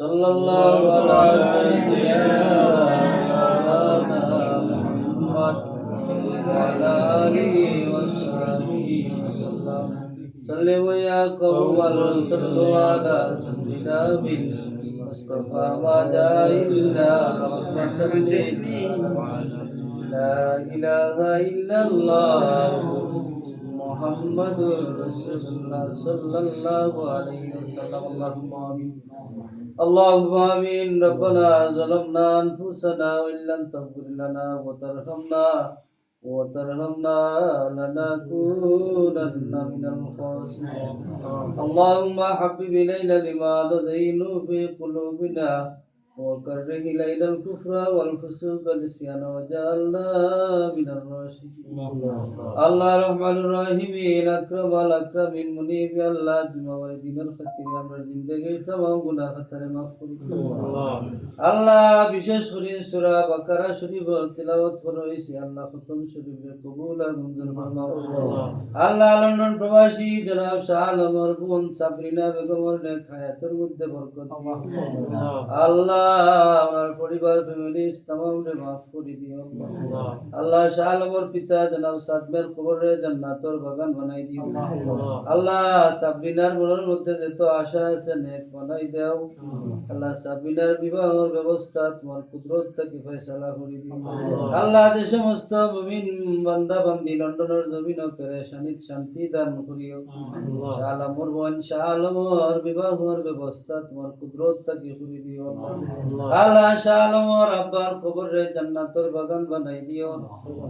صلى الله على سيدنا مولانا محمد وعلى آله وصحبه وسلم صلوا يا قوم صلوا على سيدنا بالمصطفى ما جاء إلا رحمة للعالمين لا إله إلا الله محمد رسول الله صلى الله عليه وسلم اللهم آمين اللهم آمين ربنا ظلمنا أنفسنا وإن لم تغفر لنا وترحمنا وترحمنا لنكونن من الخاسرين اللهم حبب إلينا الإيمان وزينه في قلوبنا وكره إلينا الكفر والفسوق والعصيان وجعلنا من الراشدين আল্লাহ রহমানুর রহিমিন আকরাম আল আকরামিন মুনিব আল্লাহ জুমাওয়ার দিনের খাতিরে আমরা জিন্দেগির तमाम গুনাহ খাতারে মাফ করে দিও আল্লাহ বিশেষ করে সূরা বাকারা শরীফ তিলাওয়াত করা হয়েছে আল্লাহ খতম শরীফে কবুল আর মঞ্জুর ফরমাও আল্লাহ লন্ডন প্রবাসী জনাব শাহ আলমর বোন সাবরিনা বেগমর নেক হায়াতের মধ্যে বরকত দিও আল্লাহ আমার পরিবার ফ্যামিলি तमाम রে মাফ করে দিও আল্লাহ শাহ আলমর পিতা জনাব সাদমের কবরে জান্নাতর বাগান বানাই দিও আল্লাহ সাবরিনার মনের মধ্যে যত আশা আছে নেক বানাই দাও। আল্লাহ সাবিনার বিবাহের ব্যবস্থা তোমার কুদরত থেকে ফয়সালা করে দিও আল্লাহ যে সমস্ত মুমিন বান্দা বান্দি লন্ডনের জমিন ও পেরেশানিত শান্তি দান করিও। শাহ আলমর বোন শাহ আলমর বিবাহের ব্যবস্থা তোমার কুদরত থেকে করে দিও। আল্লাহ শাহ আলমর আব্বার কবরে জান্নাতের বাগান বানাই দিও।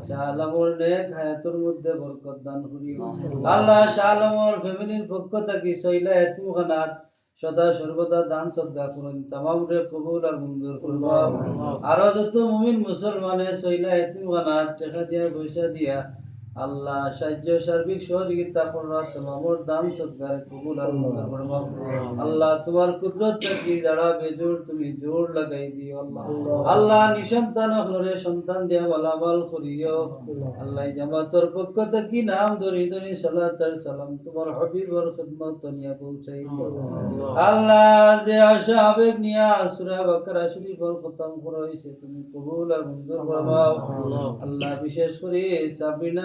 শাহ আলমর নেক হায়াতের মধ্যে বরকত দান করি। আল্লাহ শাহ আলমর ফ্যামিলির পক্ষ থেকে সইলা এতিমখানাত সদা সর্বদা দান সদ্গা করুন তামাম রে কবুল আর মঞ্জুর করব। আরও যত মুমিন মুসলমানে সইলা এতিমখানাত টেকা দিয়া পয়সা দিয়া আল্লাহ সাহায্য, সার্বিক সহযোগিতা করবা তোমার দান সদ্গার কবুল আল্লাহ, তোমার কুদরত থাকি যারা বেজোর তুমি জোর লাগাই দিও। আল্লাহ, নিসন্তান হলরে সন্তান দিয়া মালামাল করিও। আল্লাহ, জামাতর পক্ষ থেকে নাম ধরি ধরি সালাতার সালাম তোমার হবিবর খিদমত নিয়া পৌঁছাই আল্লাহ, যে আশা আবেগ নিয়া সূরা বাকারা শরীফর খতম করা হইছে তুমি কবুল আর মঞ্জুর ফরমাও আল্লাহ, বিশেষ করে সাবিনা